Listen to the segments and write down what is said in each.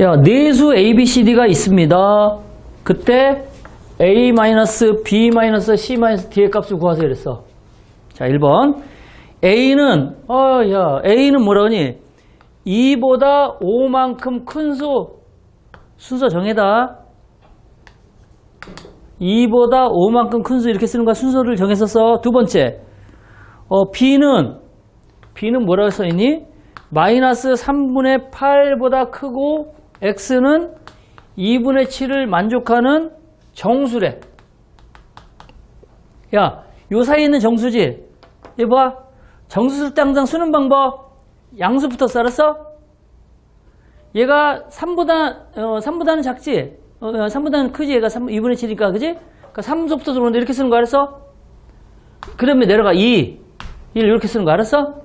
야, 네수 ABCD가 있습니다. 그때 A-B-C-D의 값을 구하세요. 그랬어. 자, 1번. A는, 어, 야, A는 뭐라니? 2보다 5만큼 큰 수. 순서 정해다. 2보다 5만큼 큰 수 이렇게 쓰는 거야. 순서를 정했었어. 두 번째. 어, B는, B는 뭐라고 써 있니? 마이너스 3분의 8보다 크고 X는 2분의 7을 만족하는 정수래. 야, 요 사이에 있는 정수지? 얘 봐. 정수 쓸때 항상 쓰는 방법. 양수부터 썰었어? 얘가 3보다, 어, 3보다는 작지? 어, 3보다는 크지? 얘가 3, 2분의 7이니까, 그지? 그러니까 3부터 들어오는데 이렇게 쓰는 거 알았어? 그 다음에 내려가 2. 1 이렇게 쓰는 거 알았어?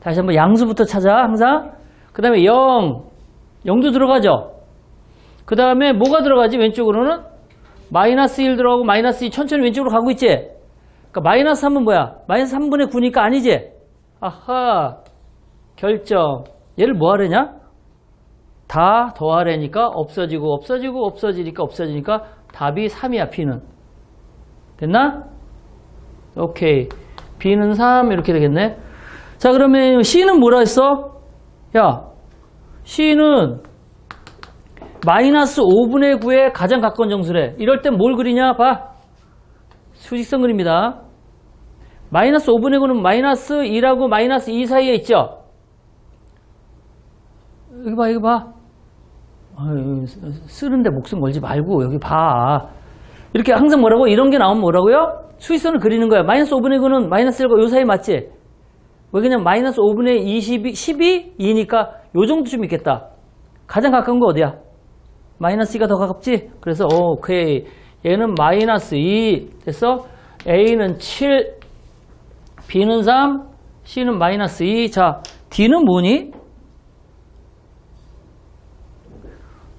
다시 한번 양수부터 찾아, 항상. 그 다음에 0. 0도 들어가죠? 그 다음에 뭐가 들어가지? 왼쪽으로는? 마이너스 1 들어가고 마이너스 2 천천히 왼쪽으로 가고 있지? 그러니까 마이너스 3은 뭐야? 마이너스 3분의 9니까 아니지? 아하. 결정. 얘를 뭐 하려냐? 다 더하려니까 없어지고 없어지고 없어지니까 없어지니까 답이 3이야, B는. 됐나? 오케이. B는 3 이렇게 되겠네. 자, 그러면 C는 뭐라 했어? 야, C는 마이너스 5분의 9에 가장 가까운 정수래. 이럴 땐 뭘 그리냐? 봐. 수직선 그립니다. 마이너스 5분의 9는 마이너스 2라고 마이너스 2 사이에 있죠? 여기 봐, 여기 봐. 쓰는데 목숨 걸지 말고 여기 봐. 이렇게 항상 뭐라고? 이런 게 나오면 뭐라고요? 수직선을 그리는 거야. 마이너스 5분의 9는 마이너스 1과 요 사이 맞지? 왜 그냥 마이너스 5분의 22, 12? 2니까 요 정도쯤 있겠다. 가장 가까운 거 어디야? 마이너스 2가 더 가깝지? 그래서 오케이. 얘는 마이너스 2 됐어? A는 7, B는 3, C는 마이너스 2. 자, D는 뭐니?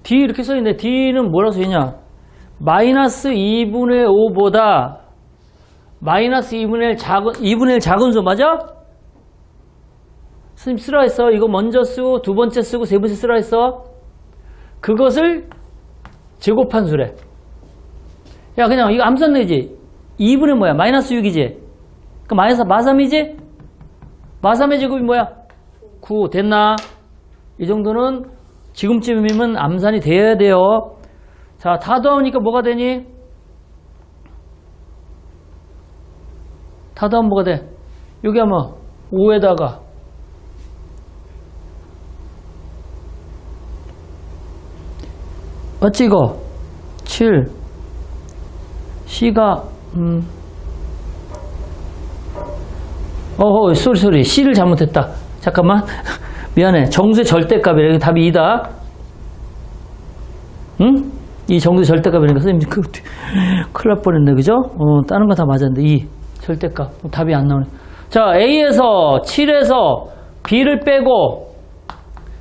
D 이렇게 써있네. D는 뭐라고 써있냐? 마이너스 2분의 5보다 마이너스 2분의 1 작은, 2분의 1 작은 수 맞아? 선생님 쓰라 했어. 이거 먼저 쓰고 두 번째 쓰고 세 번째 쓰라 했어. 그것을 제곱한 수래. 야 그냥 이거 암산 내지. 2분의 뭐야? 마이너스 6이지. 그 마이너스 마삼이지? 마삼의 제곱이 뭐야? 9 됐나? 이 정도는 지금쯤이면 암산이 돼야 돼요. 자, 다 더하니까 뭐가 되니? 다 더하면 뭐가 돼? 여기 하면 5에다가 어찌 이거? 7 C가 음. 어허 소리 소리. C를 잘못했다. 잠깐만. 미안해. 정수의 절대값이래. 답이 2다. 응? 이 정수의 절대값이니까 선생님 그, 큰일 날 뻔했네. 그죠? 어 다른 거 다 맞았는데. 2 절대값. 어, 답이 안 나오네. 자 A에서 7에서 B를 빼고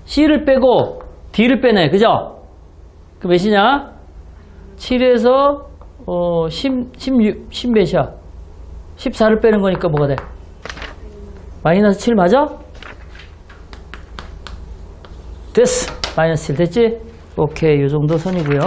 C를 빼고 D를 빼네. 그죠? 그 몇이냐? 7에서 어, 10, 16, 10 몇이야? 14를 빼는 거니까 뭐가 돼? 마이너스 7 맞아? 됐어. 마이너스 7 됐지? 오케이. 요 정도 선이고요.